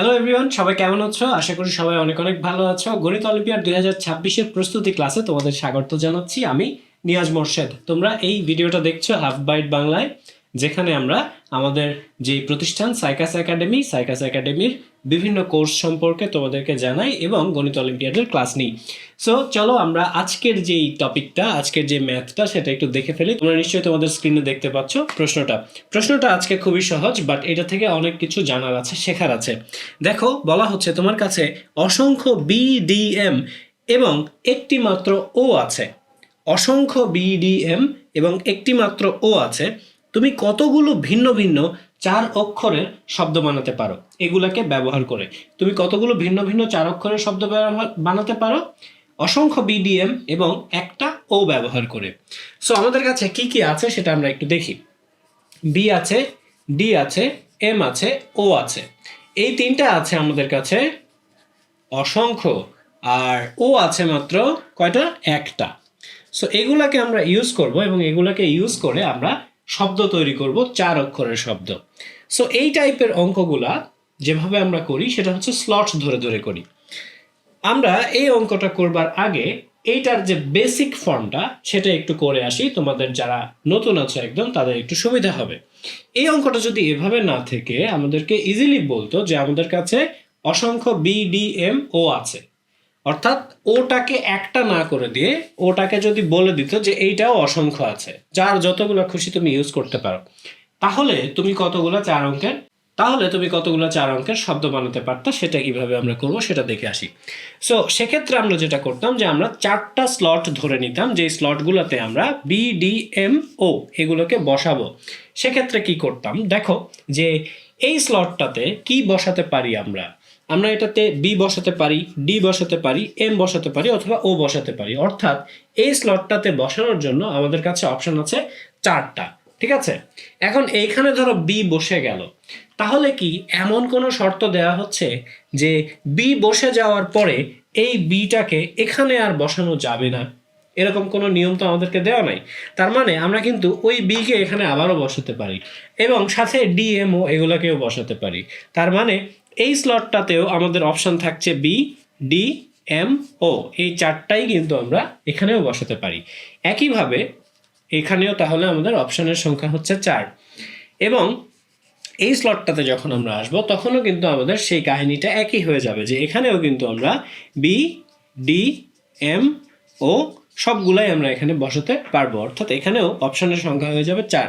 Hello everyone সবাই কেমন আছো? আশা করি সবাই অনেক অনেক ভালো আছো। গণিত অলিম্পিয়াড দুই হাজার ছাব্বিশের প্রস্তুতি ক্লাসে তোমাদের স্বাগত জানাচ্ছি আমি নিয়াজ মোর্শেদ। তোমরা এই ভিডিওটা দেখছ হাফ বাইট বাংলায়। যেখানে আমরা আমাদের যে প্রতিষ্ঠান সাইকাস একাডেমি, সাইকাস একাডেমির বিভিন্ন কোর্স সম্পর্কে তোমাদেরকে জানাই এবং গণিত অলিম্পিয়াডের ক্লাস নিই। সো চলো আমরা আজকের যেই টপিকটা, আজকের যে ম্যাথটা, সেটা একটু দেখে ফেলি। তোমরা নিশ্চয়ই তোমাদের স্ক্রিনে দেখতে পাচ্ছ প্রশ্নটা। প্রশ্নটা আজকে খুবই সহজ বাট এটা থেকে অনেক কিছু জানার আছে, শেখার আছে। দেখো, বলা হচ্ছে তোমার কাছে অসংখ্য বিডিএম এবং একটি মাত্র ও আছে। অসংখ্য বিডিএম এবং একটি মাত্র ও আছে। তুমি কতগুলো ভিন্ন ভিন্ন চার অক্ষরের শব্দ বানাতে পারো? এগুলাকে ব্যবহার করে। তুমি কতগুলো ভিন্ন ভিন্ন চার অক্ষরের শব্দ বানাতে পারো? অসংখ্য বিডিএম এবং একটা ও ব্যবহার করে। সো আমাদের কাছে কি কি আছে সেটা আমরা একটু দেখি। বি আছে ডি আছে এম আছে ও আছে। এই তিনটা আছে আমাদের কাছে। অসংখ্য। আর ও আছে মাত্র কয়টা? একটা। সো এগুলাকে আমরা ইউজ করব এবং এগুলাকে ইউজ করে আমরা শব্দ তৈরি করব, চার অক্ষরের শব্দ। সো এই টাইপের অঙ্কগুলা যেভাবে আমরা করি, সেটা হচ্ছে স্লট ধরে ধরে করি। আমরা এই অঙ্কটা করবার আগে এইটার যে বেসিক ফর্মটা সেটা একটু করে আসি। তোমাদের যারা নতুন আছে একদম, তাদের একটু সুবিধা হবে। এই অঙ্কটা যদি এভাবে না থেকে আমাদেরকে ইজিলি বলতো যে আমাদের কাছে অসংখ্য বিডিএম ও আছে। অর্থাৎ ওটাকে একটা না করে দিয়ে ওটাকে যদি বলে দিত যে এইটাও অসংখ্য আছে, যার যতগুলো খুশি তুমি ইউজ করতে পারো। তাহলে তুমি কতগুলো চার অঙ্কের? তাহলে তুমি কতগুলো চার অঙ্কের শব্দ বানাতে পারতা, সেটা কীভাবে আমরা করব সেটা দেখে আসি। সো সেক্ষেত্রে আমরা যেটা করতাম যে আমরা চারটা স্লট ধরে নিতাম, যে স্লটগুলোতে আমরা বি ডি এম ও এগুলোকে বসাবো। সেক্ষেত্রে কি করতাম? দেখো যে এই স্লটটাতে কি বসাতে পারি আমরা? আমরা এটাতে বি বসাতে পারি ডি বসাতে পারি এম বসাতে পারি অথবা ও বসাতে পারি। অর্থাৎ এই স্লটটাতে বসানোর জন্য আমাদের কাছে অপশন আছে চারটা, ঠিক আছে? এখন এইখানে ধরো বি বসে গেল। তাহলে কি এমন কোনো শর্ত দেওয়া হচ্ছে যে বি বসে যাওয়ার পরে এই বিটাকে এখানে আর বসানো যাবে না? এরকম কোনো নিয়ম তো আমাদেরকে দেওয়া নাই। তার মানে আমরা কিন্তু ওই বিকে এখানে আবারও বসাতে পারি এবং সাথে ডিএমও এগুলোকেও বসাতে পারি। তার মানে এই স্লটটাতেও আমাদের অপশন থাকছে বি ডি এম ও এই চারটাই কিন্তু আমরা এখানেও বসাতে পারি। একইভাবে এখানেও তাহলে আমাদের অপশনের সংখ্যা হচ্ছে চার। এবং এই স্লটটাতে যখন আমরা আসব, তখনও কিন্তু আমাদের সেই কাহিনীটা একই হয়ে যাবে যে এখানেও কিন্তু আমরা বি ডি এম ও সবগুলাই আমরা এখানে বসাতে পারব। অর্থাৎ এখানেও অপশনের সংখ্যা হয়ে যাবে চার।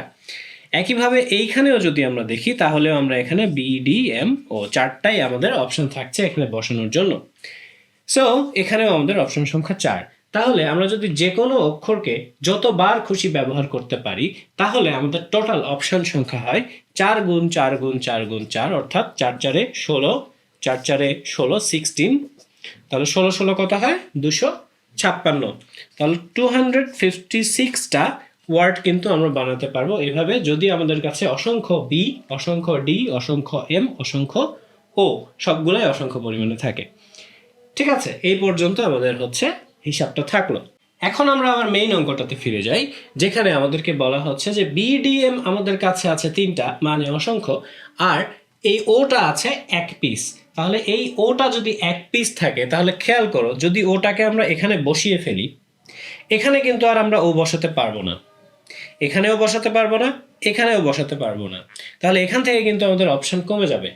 একইভাবে এইখানেও যদি আমরা দেখি, তাহলেও আমরা এখানে বি ডি এম ও চারটাই আমাদের অপশন থাকছে এখানে বসানোর জন্য। সো এখানেও আমাদের অপশন সংখ্যা চার। তাহলে আমরা যদি যে কোনো অক্ষরকে যতবার খুশি ব্যবহার করতে পারি, তাহলে আমাদের টোটাল অপশন সংখ্যা হয় চার গুণ চার গুণ চার গুণ চার, অর্থাৎ চার চারে ষোলো, চার চারে ষোলো সিক্সটিন তাহলে ষোলো ষোলো কত হয়? দুশো ছাপ্পান্ন। তাহলে টু হান্ড্রেড ফিফটি সিক্সটা ওয়ার্ড কিন্তু আমরা বানাতে পারব। এভাবে যদি আমাদের কাছে অসংখ্য বি অসংখ্য ডি অসংখ্য এম অসংখ্য ও সবগুলাই অসংখ্য পরিমাণে থাকে। ঠিক আছে, এই পর্যন্ত আমাদের হচ্ছে হিসাবটা থাকল। এখন আমরা আবার মেইন অঙ্কটাতে ফিরে যাই, যেখানে আমাদেরকে বলা হচ্ছে যে বিডিএম আমাদের কাছে আছে তিনটা মানে অসংখ্য, আর এই ওটা আছে এক পিস তাহলে এই ওটা যদি এক পিস থাকে, তাহলে খেয়াল করো, যদি ওটাকে আমরা এখানে বসিয়ে ফেলি, এখানে কিন্তু আর আমরা ও বসাতে পারব না। এখানেও বসাতে পারব না, এখানেও বসাতে পারব না। তাহলে এখান থেকে কিন্তু আমাদের অপশন কমে যাবে।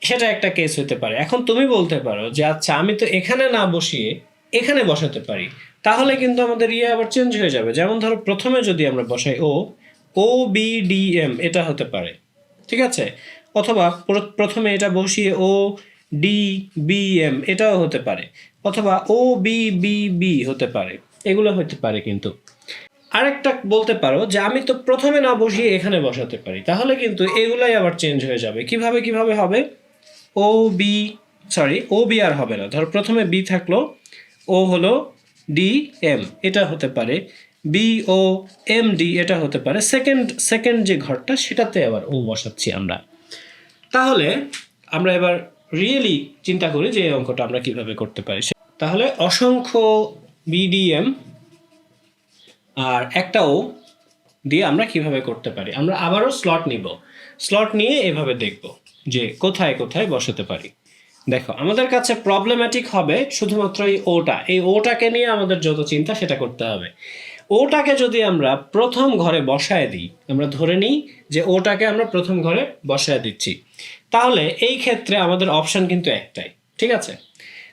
সেটা একটা কেস হতে পারে। এখন তুমি বলতে পারো যে আচ্ছা আমি তো এখানে না বসিয়ে এখানে বসাতে পারি। তাহলে কিন্তু আমাদের ইয়ে আবার চেঞ্জ হয়ে যাবে। যেমন ধরো, প্রথমে যদি আমরা বসাই O O B D M এটা হতে পারে। ঠিক আছে? অথবা প্রথমে এটা বসিয়ে ও ডি বি এম এটাও হতে পারে। অথবা ও বি বি বি হতে পারে। এগুলো হতে পারে কিন্তু। আরেকটা বলতে পারো যে আমি তো প্রথমে না বসিয়ে এখানে বসাতে পারি। তাহলে কিন্তু এগুলাই আবার চেঞ্জ হয়ে যাবে। কীভাবে কীভাবে হবে? O B sorry O B আর হবে না। ধর প্রথমে বি থাকল ও হলো ডি এম এটা হতে পারে। বি ও এম ডি এটা হতে পারে। সেকেন্ড সেকেন্ড যে ঘরটা, সেটাতে আবার ও বসাচ্ছি আমরা। তাহলে আমরা এবার রিয়েলি চিন্তা করি যে এই অঙ্কটা আমরা কীভাবে করতে পারি। তাহলে অসংখ্য বিডিএম আর একটা ও দিয়ে আমরা কীভাবে করতে পারি? আমরা আবারও স্লট নিব। স্লট নিয়ে এভাবে দেখব যে কোথায় কোথায় বসাতে পারি। দেখো, আমাদের কাছে প্রবলেম্যাটিক হবে শুধুমাত্র এই ওটা এই ওটাকে নিয়ে আমাদের যত চিন্তা, সেটা করতে হবে। ওটাকে যদি আমরা প্রথম ঘরে বসায় দিই, আমরা ধরে নিই যে ওটাকে আমরা প্রথম ঘরে বসায় দিচ্ছি, তাহলে এই ক্ষেত্রে আমাদের অপশান কিন্তু একটাই, ঠিক আছে?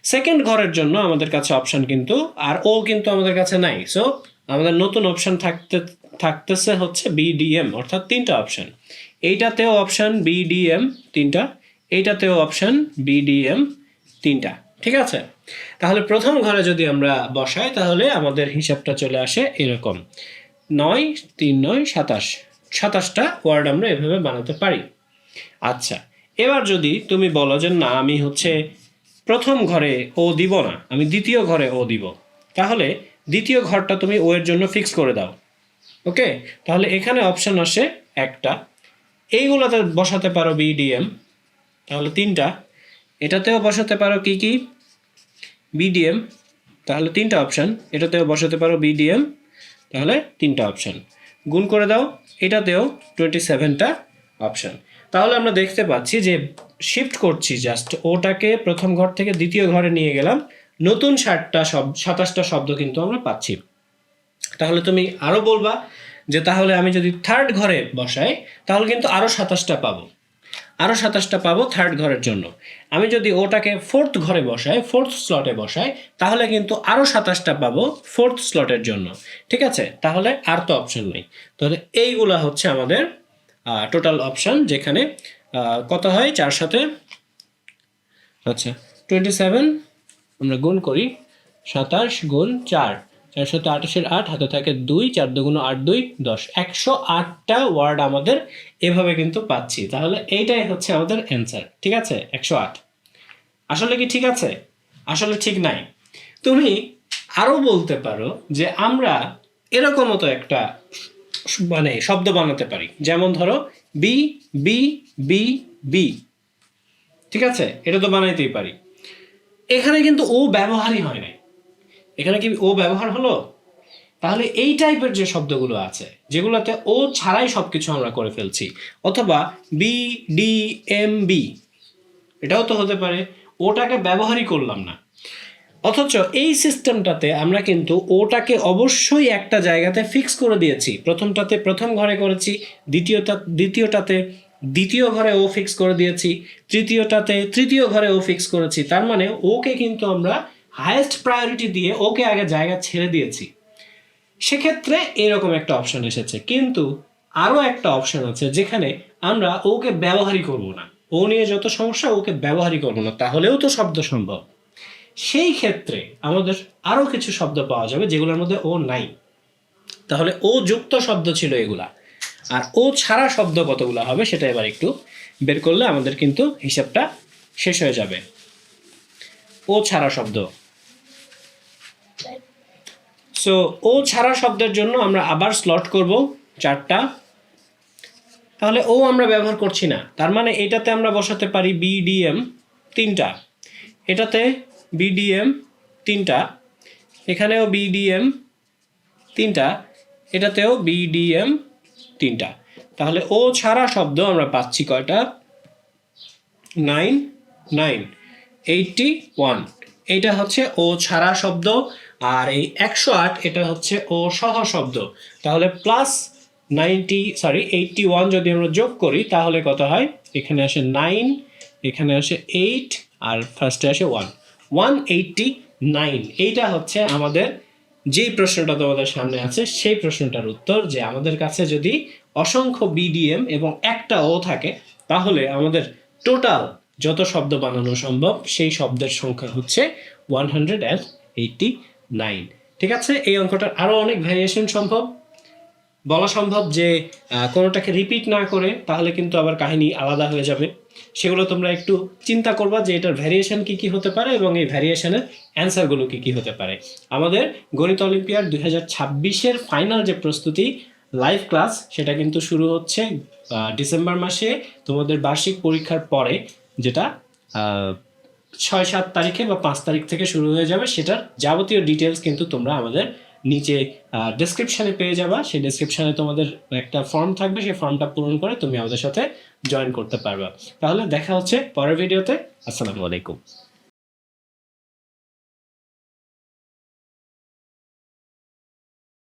সেকেন্ড ঘরের জন্য আমাদের কাছে অপশন কিন্তু, আর ও কিন্তু আমাদের কাছে নাই। সো আমাদের নতুন অপশান থাকতে, থাকতেছে হচ্ছে বিডিএম অর্থাৎ তিনটা অপশান এইটাতেও অপশন বিডিএম তিনটা, এইটাতেও অপশন বিডিএম তিনটা। ঠিক আছে? তাহলে প্রথম ঘরে যদি আমরা বসাই, তাহলে আমাদের হিসাবটা চলে আসে এরকম। নয়, তিন, নয়, সাতাশ। সাতাশটা ওয়ার্ড আমরা এভাবে বানাতে পারি। আচ্ছা এবার যদি তুমি বলো যে না, আমি হচ্ছে প্রথম ঘরে ও দিব না, আমি দ্বিতীয় ঘরে ও দিব, তাহলে দ্বিতীয় ঘরটা তুমি ও এর জন্য ফিক্স করে দাও। ওকে তাহলে এখানে অপশান আসে একটা। এইগুলোতে বসাতে পারো বিডিএম তাহলে তিনটা। এটাতেও বসাতে পারো কি কি? বিডিএম তাহলে তিনটা অপশান এটাতেও বসাতে পারো বিডিএম তাহলে তিনটা অপশান গুণ করে দাও। এটাতেও টোয়েন্টি সেভেনটা অপশান তাহলে আমরা দেখতে পাচ্ছি যে শিফট করছি জাস্ট ওটাকে প্রথম ঘর থেকে দ্বিতীয় ঘরে নিয়ে গেলাম। নতুন ষাটটা শব, সাতাশটা শব্দ কিন্তু আমরা পাচ্ছি। তাহলে তুমি আরও বলবা যে তাহলে আমি যদি থার্ড ঘরে বসাই, তাহলে কিন্তু আরও সাতাশটা পাবো। আরও সাতাশটা পাবো থার্ড ঘরের জন্য। আমি যদি ওটাকে ফোর্থ ঘরে বসাই ফোর্থ স্লটে বসাই, তাহলে কিন্তু আরও সাতাশটা পাবো ফোর্থ স্লটের জন্য। ঠিক আছে? তাহলে আর তো অপশন নেই। তাহলে এইগুলা হচ্ছে আমাদের টোটাল অপশন যেখানে কত হয়? চার সাথে আচ্ছা টোয়েন্টি সেভেন আমরা গুণ করি সাতাশ গুণ চার। চারশত আঠাশের আট, হাতে থাকে দুই, চার দুগুণ আট, দুই, দশ। একশো আটটা ওয়ার্ড আমাদের এভাবে কিন্তু পাচ্ছি। তাহলে এইটাই হচ্ছে আমাদের অ্যান্সার ঠিক আছে? একশো আট। আসলে কি ঠিক আছে? আসলে ঠিক নাই। তুমি আরও বলতে পারো যে আমরা এরকমও তো একটা মানে শব্দ বানাতে পারি। যেমন ধরো, বি বি বি বি। ঠিক আছে? এটা তো বানাইতেই পারি। এখানে কিন্তু ও ব্যবহারই হয় নাই। এখানে কি ও ব্যবহার হলো? তাহলে এই টাইপের যে শব্দগুলো আছে, যেগুলোতে ও ছাড়াই সব কিছু আমরা করে ফেলছি, অথবা বি ডি এম বি এটাও তো হতে পারে, ওটাকে ব্যবহারই করলাম না। অথচ এই সিস্টেমটাতে আমরা কিন্তু ওটাকে অবশ্যই একটা জায়গাতে ফিক্স করে দিয়েছি। প্রথমটাতে প্রথম ঘরে করেছি, দ্বিতীয়টা দ্বিতীয়টাতে দ্বিতীয় ঘরে ও ফিক্স করে দিয়েছি, তৃতীয়টাতে, তৃতীয় ঘরে ও ফিক্স করেছি, তার মানে ওকে কিন্তু আমরা হায়েস্ট প্রায়োরিটি দিয়ে ওকে আগে জায়গা ছেড়ে দিয়েছি। সেক্ষেত্রে এরকম একটা অপশন এসেছে, কিন্তু আরও একটা অপশন আছে যেখানে আমরা ওকে ব্যবহারই করব না। ও নিয়ে যত সমস্যা, ওকে ব্যবহারই করব না, তাহলেও তো শব্দ সম্ভব। সেই ক্ষেত্রে আমাদের আরও কিছু শব্দ পাওয়া যাবে যেগুলোর মধ্যে ও নাই। তাহলে ও যুক্ত শব্দ ছিল এগুলা। আর ও ছাড়া শব্দ কতগুলো হবে সেটা এবার একটু বের করলে আমাদের কিন্তু হিসাবটা শেষ হয়ে যাবে। ও ছাড়া শব্দ। সো ও ছাড়া শব্দের জন্য আমরা আবার স্লট করব চারটা। তাহলে ও আমরা ব্যবহার করছি না। তার মানে এটাতে আমরা বসাতে পারি বিডিএম তিনটা। এটাতে বিডিএম তিনটা। এখানেও বিডিএম তিনটা। এটাতেও বিডিএম তিনটা। তাহলে ও ছাড়া শব্দ আমরা পাচ্ছি কয়টা? Nine nine, eighty one. এইটা হচ্ছে ও ছাড়া শব্দ আর এই একশো আট, এটা হচ্ছে ও সহ শব্দ। তাহলে plus ninety sorry eighty one যদি আমরা যোগ করি, তাহলে কত হয়? এখানে আসে নাইন এখানে আসে এইট আর ফার্স্টে আসে ওয়ান ওয়ান এইটটি নাইন এইটা হচ্ছে আমাদের যেই প্রশ্নটা তোমাদের সামনে আছে, সেই প্রশ্নটার উত্তর যে আমাদের কাছে যদি অসংখ্য বিডিএম এবং একটা ও থাকে, তাহলে আমাদের টোটাল যত শব্দ বানানো সম্ভব, সেই শব্দের সংখ্যা হচ্ছে one hundred and eighty nine ঠিক আছে? এই অঙ্কটার আরও অনেক ভ্যারিয়েশন সম্ভব। বলা সম্ভব যে কোনোটাকে রিপিট না করে, তাহলে কিন্তু আবার কাহিনী আলাদা হয়ে যাবে। সেগুলো তোমরা একটু চিন্তা করবা যে এটার ভ্যারিয়েশন কি কি হতে পারে এবং এই ভ্যারিয়েশনের অ্যান্সারগুলো কি কি হতে পারে। আমাদের গণিত অলিম্পিয়াড দুই হাজার ছাব্বিশের ফাইনাল যে প্রস্তুতি লাইভ ক্লাস সেটা কিন্তু শুরু হচ্ছে ডিসেম্বর মাসে। তোমাদের বার্ষিক পরীক্ষার পরে, যেটা ছয় সাত তারিখে বা পাঁচ তারিখ থেকে শুরু হয়ে যাবে, সেটার যাবতীয় ডিটেলস কিন্তু তোমরা আমাদের নিচে ডেসক্রিপশানে পেয়ে যাবা। সেই ডেসক্রিপশানে তোমাদের একটা ফর্ম থাকবে। সেই ফর্মটা পূরণ করে তুমি আমাদের সাথে জয়েন করতে পারবা। তাহলে দেখা হচ্ছে পরের ভিডিওতে আসসালামু আলাইকুম।